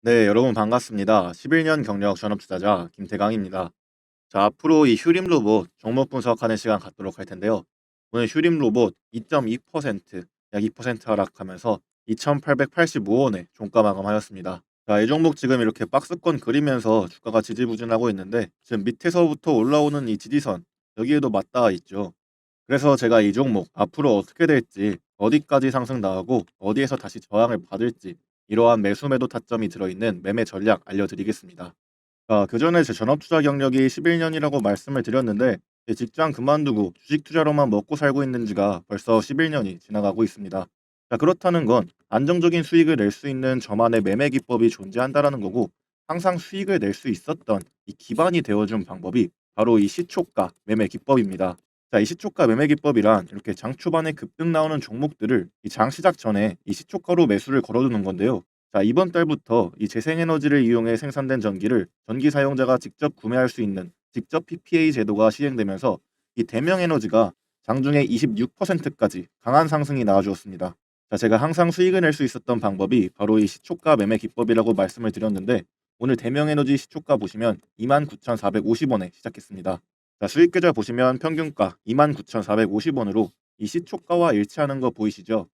네, 여러분 반갑습니다. 11년 경력 전업 투자자 김태강입니다. 자, 앞으로 이 휴림 로봇 종목 분석하는 시간 갖도록 할 텐데요. 오늘 휴림 로봇 2.2%, 약 2% 하락하면서 2,885원에 종가 마감하였습니다. 자, 이 종목 지금 이렇게 박스권 그리면서 주가가 지지부진하고 있는데 지금 밑에서부터 올라오는 이 지지선 여기에도 맞닿아 있죠. 그래서 제가 이 종목 앞으로 어떻게 될지 어디까지 상승 나가고 어디에서 다시 저항을 받을지 이러한 매수 매도 타점이 들어있는 매매 전략 알려드리겠습니다. 아, 그전에 제 전업 투자 경력이 11년이라고 말씀을 드렸는데 제 직장 그만두고 주식 투자로만 먹고 살고 있는 지가 벌써 11년이 지나가고 있습니다. 자, 그렇다는 건 안정적인 수익을 낼 수 있는 저만의 매매 기법이 존재한다라는 거고 항상 수익을 낼 수 있었던 이 기반이 되어준 방법이 바로 이 시초가 매매 기법입니다. 자, 이 시초가 매매 기법이란 이렇게 장 초반에 급등 나오는 종목들을 이 장 시작 전에 이 시초가로 매수를 걸어두는 건데요. 자, 이번 달부터 이 재생에너지를 이용해 생산된 전기를 전기 사용자가 직접 구매할 수 있는 직접 PPA 제도가 시행되면서 이 대명 에너지가 장중에 26%까지 강한 상승이 나와주었습니다. 자, 제가 항상 수익을 낼 수 있었던 방법이 바로 이 시초가 매매 기법이라고 말씀을 드렸는데 오늘 대명 에너지 시초가 보시면 29,450원에 시작했습니다. 자, 수익 계좌 보시면 평균가 29,450원으로 이 시초가와 일치하는 거 보이시죠?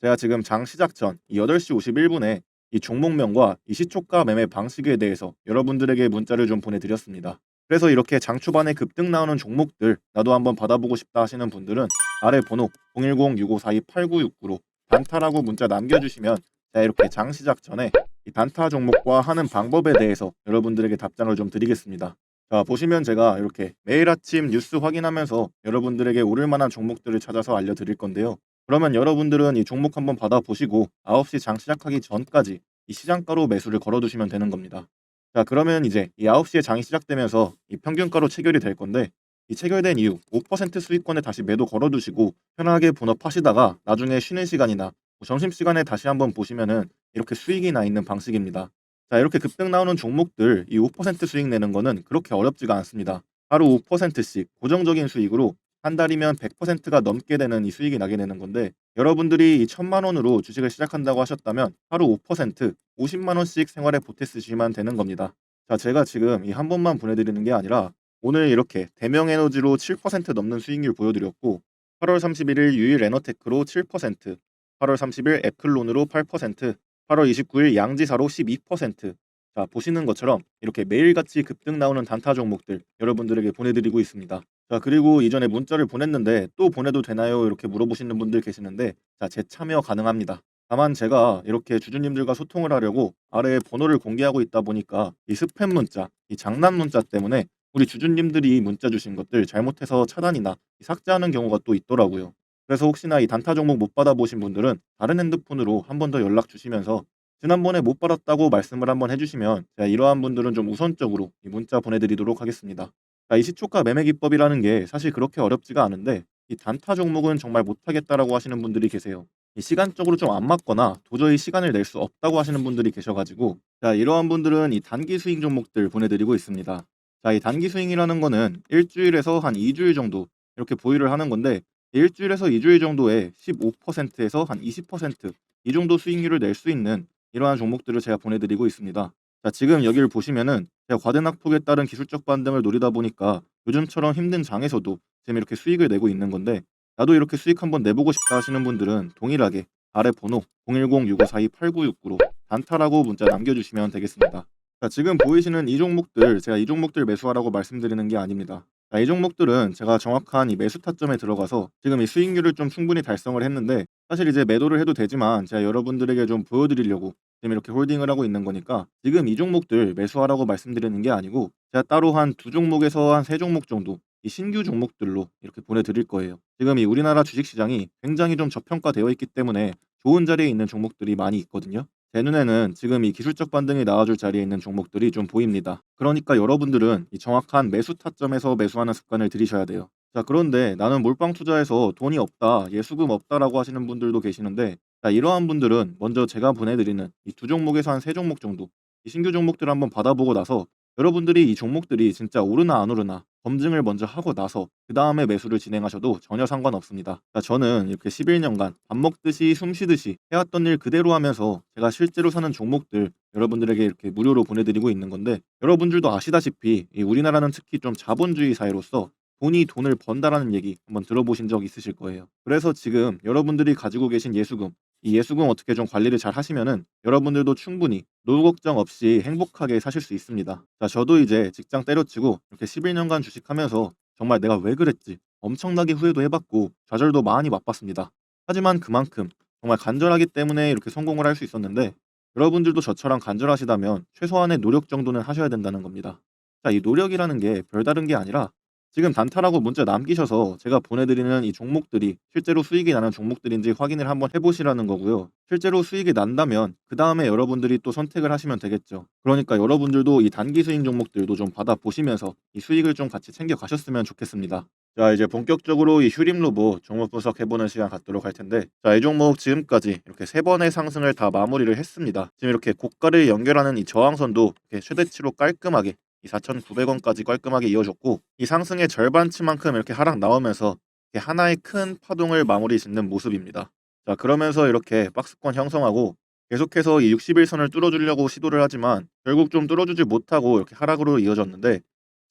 제가 지금 장 시작 전 8시 51분에 이 종목명과 이 시초가 매매 방식에 대해서 여러분들에게 문자를 좀 보내드렸습니다. 그래서 이렇게 장 초반에 급등 나오는 종목들 나도 한번 받아보고 싶다 하시는 분들은 아래 번호 010-6542-8969로 단타라고 문자 남겨주시면 제가 이렇게 장 시작 전에 이 단타 종목과 하는 방법에 대해서 여러분들에게 답장을 좀 드리겠습니다. 자, 보시면 제가 이렇게 매일 아침 뉴스 확인하면서 여러분들에게 오를 만한 종목들을 찾아서 알려드릴 건데요. 그러면 여러분들은 이 종목 한번 받아보시고 9시 장 시작하기 전까지 이 시장가로 매수를 걸어두시면 되는 겁니다. 자, 그러면 이제 이 9시에 장이 시작되면서 이 평균가로 체결이 될 건데 이 체결된 이후 5% 수익권에 다시 매도 걸어두시고 편하게 분업하시다가 나중에 쉬는 시간이나 뭐 점심시간에 다시 한번 보시면은 이렇게 수익이 나 있는 방식입니다. 자, 이렇게 급등 나오는 종목들 이 5% 수익 내는 거는 그렇게 어렵지가 않습니다. 하루 5%씩 고정적인 수익으로 한 달이면 100%가 넘게 되는 이 수익이 나게 되는 건데 여러분들이 이 천만 원으로 주식을 시작한다고 하셨다면 하루 5% 50만 원씩 생활에 보태 쓰시면 되는 겁니다. 자, 제가 지금 이 한 번만 보내드리는 게 아니라 오늘 이렇게 대명에너지로 7% 넘는 수익률 보여드렸고 8월 31일 유일 에너테크로 7%, 8월 30일 애플론으로 8%, 8월 29일 양지사로 12%. 자, 보시는 것처럼 이렇게 매일같이 급등 나오는 단타 종목들 여러분들에게 보내드리고 있습니다. 자, 그리고 이전에 문자를 보냈는데 또 보내도 되나요? 이렇게 물어보시는 분들 계시는데 자, 재참여 가능합니다. 다만 제가 이렇게 주주님들과 소통을 하려고 아래에 번호를 공개하고 있다 보니까 이 스팸 문자, 이 장난 문자 때문에 우리 주주님들이 문자 주신 것들 잘못해서 차단이나 삭제하는 경우가 또 있더라고요. 그래서 혹시나 이 단타 종목 못 받아보신 분들은 다른 핸드폰으로 한 번 더 연락 주시면서 지난번에 못 받았다고 말씀을 한번 해주시면 제가 이러한 분들은 좀 우선적으로 이 문자 보내드리도록 하겠습니다. 자, 이 시초가 매매 기법이라는 게 사실 그렇게 어렵지가 않은데 이 단타 종목은 정말 못하겠다라고 하시는 분들이 계세요. 이 시간적으로 좀 안 맞거나 도저히 시간을 낼 수 없다고 하시는 분들이 계셔가지고 자 이러한 분들은 이 단기 수익 종목들 보내드리고 있습니다. 자 이 단기 수익이라는 거는 일주일에서 한 2주일 정도 이렇게 보유를 하는 건데 일주일에서 2주일 정도에 15%에서 한 20%이 정도 수익률을 낼 수 있는 이러한 종목들을 제가 보내드리고 있습니다. 자, 지금 여기를 보시면은 제가 과대낙폭에 따른 기술적 반등을 노리다 보니까 요즘처럼 힘든 장에서도 지금 이렇게 수익을 내고 있는 건데 나도 이렇게 수익 한번 내보고 싶다 하시는 분들은 동일하게 아래 번호 010-6542-8969로 단타라고 문자 남겨주시면 되겠습니다. 자, 지금 보이시는 이 종목들 제가 이 종목들 매수하라고 말씀드리는 게 아닙니다. 자, 이 종목들은 제가 정확한 이 매수 타점에 들어가서 지금 이 수익률을 좀 충분히 달성을 했는데 사실 이제 매도를 해도 되지만 제가 여러분들에게 좀 보여드리려고 지금 이렇게 홀딩을 하고 있는 거니까 지금 이 종목들 매수하라고 말씀드리는 게 아니고 제가 따로 한 두 종목에서 한 세 종목 정도 이 신규 종목들로 이렇게 보내드릴 거예요. 지금 이 우리나라 주식시장이 굉장히 좀 저평가되어 있기 때문에 좋은 자리에 있는 종목들이 많이 있거든요. 제 눈에는 지금 이 기술적 반등이 나와줄 자리에 있는 종목들이 좀 보입니다. 그러니까 여러분들은 이 정확한 매수 타점에서 매수하는 습관을 들이셔야 돼요. 자, 그런데 나는 몰빵 투자에서 돈이 없다, 예수금 없다라고 하시는 분들도 계시는데, 자, 이러한 분들은 먼저 제가 보내드리는 이 두 종목에서 한 세 종목 정도, 이 신규 종목들을 한번 받아보고 나서 여러분들이 이 종목들이 진짜 오르나 안 오르나 검증을 먼저 하고 나서 그 다음에 매수를 진행하셔도 전혀 상관없습니다. 자, 저는 이렇게 11년간 밥 먹듯이 숨 쉬듯이 해왔던 일 그대로 하면서 제가 실제로 사는 종목들 여러분들에게 이렇게 무료로 보내드리고 있는 건데 여러분들도 아시다시피 이 우리나라는 특히 좀 자본주의 사회로서 돈이 돈을 번다라는 얘기 한번 들어보신 적 있으실 거예요. 그래서 지금 여러분들이 가지고 계신 예수금 이 예수금 어떻게 좀 관리를 잘 하시면은 여러분들도 충분히 노후 걱정 없이 행복하게 사실 수 있습니다. 자, 저도 이제 직장 때려치고 이렇게 11년간 주식하면서 정말 내가 왜 그랬지 엄청나게 후회도 해봤고 좌절도 많이 맛봤습니다. 하지만 그만큼 정말 간절하기 때문에 이렇게 성공을 할 수 있었는데 여러분들도 저처럼 간절하시다면 최소한의 노력 정도는 하셔야 된다는 겁니다. 자, 이 노력이라는 게 별다른 게 아니라 지금 단타라고 문자 남기셔서 제가 보내드리는 이 종목들이 실제로 수익이 나는 종목들인지 확인을 한번 해보시라는 거고요. 실제로 수익이 난다면 그 다음에 여러분들이 또 선택을 하시면 되겠죠. 그러니까 여러분들도 이 단기 수익 종목들도 좀 받아보시면서 이 수익을 좀 같이 챙겨 가셨으면 좋겠습니다. 자 이제 본격적으로 이 휴림 로봇 종목 분석해보는 시간 갖도록 할 텐데 자 이 종목 지금까지 이렇게 세 번의 상승을 다 마무리를 했습니다. 지금 이렇게 고가를 연결하는 이 저항선도 이렇게 최대치로 깔끔하게 이 4,900원까지 깔끔하게 이어졌고 이 상승의 절반치만큼 이렇게 하락 나오면서 이렇게 하나의 큰 파동을 마무리 짓는 모습입니다. 자 그러면서 이렇게 박스권 형성하고 계속해서 이 60일선을 뚫어주려고 시도를 하지만 결국 좀 뚫어주지 못하고 이렇게 하락으로 이어졌는데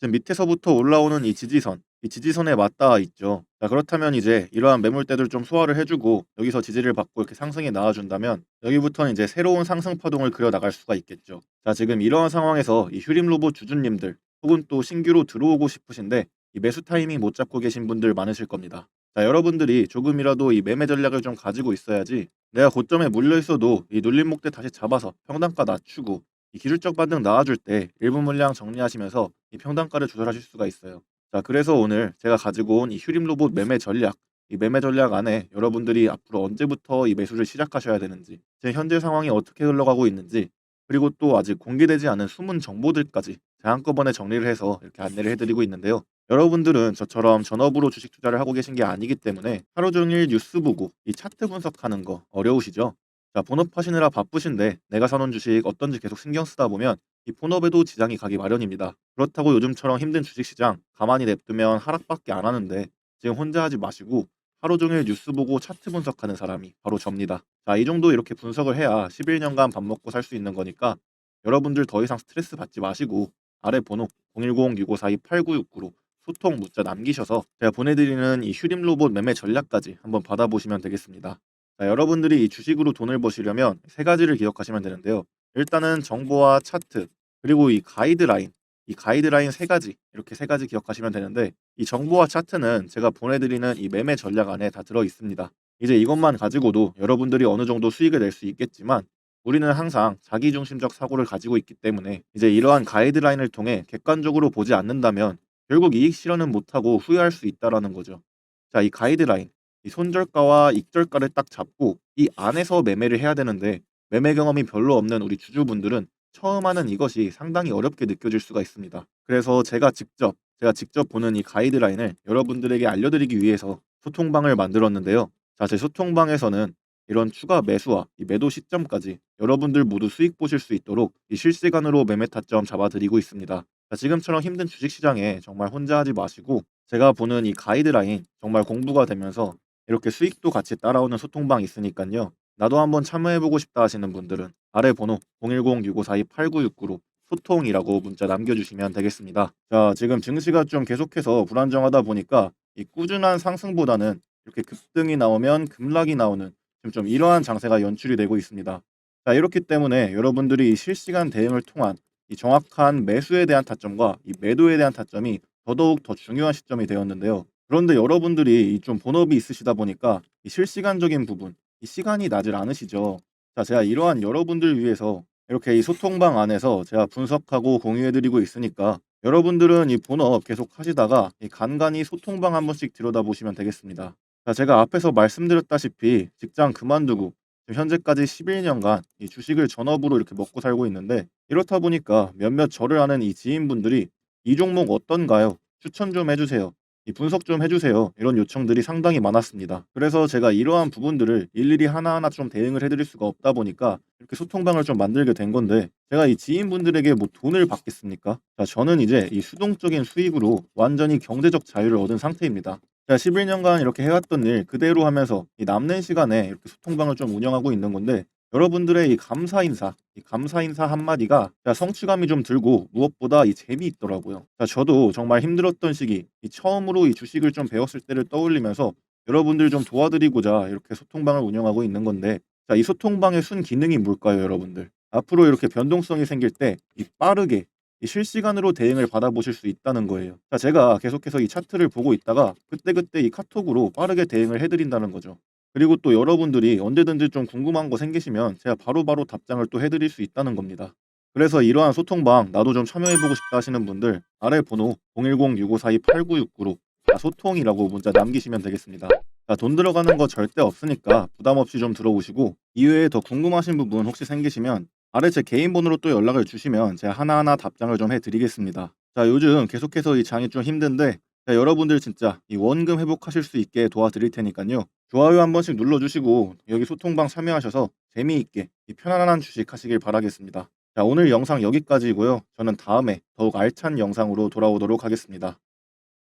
지금 밑에서부터 올라오는 이 지지선 이 지지선에 맞닿아 있죠. 자, 그렇다면 이제 이러한 매물대들 좀 소화를 해주고 여기서 지지를 받고 이렇게 상승이 나와준다면 여기부터는 이제 새로운 상승 파동을 그려 나갈 수가 있겠죠. 자, 지금 이러한 상황에서 이 휴림 로봇 주주님들 혹은 또 신규로 들어오고 싶으신데 이 매수 타이밍 못 잡고 계신 분들 많으실 겁니다. 자, 여러분들이 조금이라도 이 매매 전략을 좀 가지고 있어야지 내가 고점에 물려 있어도 이 눌림 목대 다시 잡아서 평단가 낮추고 이 기술적 반등 나와줄 때 일부 물량 정리하시면서 이 평단가를 조절하실 수가 있어요. 자, 그래서 오늘 제가 가지고 온 이 휴림 로봇 매매 전략, 이 매매 전략 안에 여러분들이 앞으로 언제부터 이 매수를 시작하셔야 되는지, 제 현재 상황이 어떻게 흘러가고 있는지, 그리고 또 아직 공개되지 않은 숨은 정보들까지 제가 한꺼번에 정리를 해서 이렇게 안내를 해드리고 있는데요. 여러분들은 저처럼 전업으로 주식 투자를 하고 계신 게 아니기 때문에 하루 종일 뉴스 보고 이 차트 분석하는 거 어려우시죠? 자, 본업하시느라 바쁘신데 내가 사놓은 주식 어떤지 계속 신경 쓰다 보면 이 본업에도 지장이 가기 마련입니다. 그렇다고 요즘처럼 힘든 주식시장 가만히 냅두면 하락밖에 안 하는데 지금 혼자 하지 마시고 하루 종일 뉴스 보고 차트 분석하는 사람이 바로 접니다. 자, 이 정도 이렇게 분석을 해야 11년간 밥 먹고 살 수 있는 거니까 여러분들 더 이상 스트레스 받지 마시고 아래 번호 010-6542-8969로 소통 문자 남기셔서 제가 보내드리는 이 휴림 로봇 매매 전략까지 한번 받아보시면 되겠습니다. 자, 여러분들이 이 주식으로 돈을 버시려면 세 가지를 기억하시면 되는데요. 일단은 정보와 차트 그리고 이 가이드라인 이 가이드라인 세 가지 이렇게 세 가지 기억하시면 되는데 이 정보와 차트는 제가 보내드리는 이 매매 전략 안에 다 들어 있습니다. 이제 이것만 가지고도 여러분들이 어느 정도 수익을 낼 수 있겠지만 우리는 항상 자기중심적 사고를 가지고 있기 때문에 이제 이러한 가이드라인을 통해 객관적으로 보지 않는다면 결국 이익 실현은 못하고 후회할 수 있다라는 거죠. 자, 이 가이드라인 이 손절가와 익절가를 딱 잡고 이 안에서 매매를 해야 되는데 매매 경험이 별로 없는 우리 주주분들은 처음 하는 이것이 상당히 어렵게 느껴질 수가 있습니다. 그래서 제가 직접 제가 직접 보는 이 가이드라인을 여러분들에게 알려드리기 위해서 소통방을 만들었는데요. 자, 제 소통방에서는 이런 추가 매수와 이 매도 시점까지 여러분들 모두 수익 보실 수 있도록 이 실시간으로 매매 타점 잡아드리고 있습니다. 자, 지금처럼 힘든 주식시장에 정말 혼자 하지 마시고 제가 보는 이 가이드라인 정말 공부가 되면서 이렇게 수익도 같이 따라오는 소통방 있으니까요. 나도 한번 참여해보고 싶다 하시는 분들은 아래 번호 010-6542-8969로 소통이라고 문자 남겨주시면 되겠습니다. 자, 지금 증시가 좀 계속해서 불안정하다 보니까 이 꾸준한 상승보다는 이렇게 급등이 나오면 급락이 나오는 지금 좀 이러한 장세가 연출이 되고 있습니다. 자, 이렇기 때문에 여러분들이 이 실시간 대응을 통한 이 정확한 매수에 대한 타점과 이 매도에 대한 타점이 더더욱 더 중요한 시점이 되었는데요. 그런데 여러분들이 좀 본업이 있으시다 보니까 이 실시간적인 부분, 이 시간이 나질 않으시죠. 자, 제가 이러한 여러분들 위해서 이렇게 이 소통방 안에서 제가 분석하고 공유해드리고 있으니까 여러분들은 이 본업 계속 하시다가 이 간간히 소통방 한 번씩 들여다보시면 되겠습니다. 자, 제가 앞에서 말씀드렸다시피 직장 그만두고 현재까지 11년간 이 주식을 전업으로 이렇게 먹고 살고 있는데 이렇다 보니까 몇몇 저를 아는 이 지인분들이 이 종목 어떤가요? 추천 좀 해주세요. 이 분석 좀 해주세요. 이런 요청들이 상당히 많았습니다. 그래서 제가 이러한 부분들을 일일이 하나하나 좀 대응을 해드릴 수가 없다 보니까 이렇게 소통방을 좀 만들게 된 건데 제가 이 지인분들에게 뭐 돈을 받겠습니까? 자, 저는 이제 이 수동적인 수익으로 완전히 경제적 자유를 얻은 상태입니다. 자, 11년간 이렇게 해왔던 일 그대로 하면서 이 남는 시간에 이렇게 소통방을 좀 운영하고 있는 건데 여러분들의 이 감사 인사, 이 감사 인사 한마디가 자, 성취감이 좀 들고 무엇보다 이 재미있더라고요. 자, 저도 정말 힘들었던 시기, 이 처음으로 이 주식을 좀 배웠을 때를 떠올리면서 여러분들 좀 도와드리고자 이렇게 소통방을 운영하고 있는 건데 자, 이 소통방의 순 기능이 뭘까요, 여러분들? 앞으로 이렇게 변동성이 생길 때 이 빠르게 이 실시간으로 대응을 받아보실 수 있다는 거예요. 자, 제가 계속해서 이 차트를 보고 있다가 그때그때 이 카톡으로 빠르게 대응을 해드린다는 거죠. 그리고 또 여러분들이 언제든지 좀 궁금한 거 생기시면 제가 바로바로 답장을 또 해드릴 수 있다는 겁니다. 그래서 이러한 소통방 나도 좀 참여해보고 싶다 하시는 분들 아래 번호 010-6542-8969로 소통이라고 문자 남기시면 되겠습니다. 자, 돈 들어가는 거 절대 없으니까 부담 없이 좀 들어보시고 이외에 더 궁금하신 부분 혹시 생기시면 아래 제 개인 번호로 또 연락을 주시면 제가 하나하나 답장을 좀 해드리겠습니다. 자, 요즘 계속해서 이 장이 좀 힘든데 자, 여러분들 진짜 이 원금 회복하실 수 있게 도와드릴 테니까요. 좋아요 한 번씩 눌러주시고 여기 소통방 참여하셔서 재미있게 이 편안한 주식 하시길 바라겠습니다. 자, 오늘 영상 여기까지고요. 저는 다음에 더욱 알찬 영상으로 돌아오도록 하겠습니다.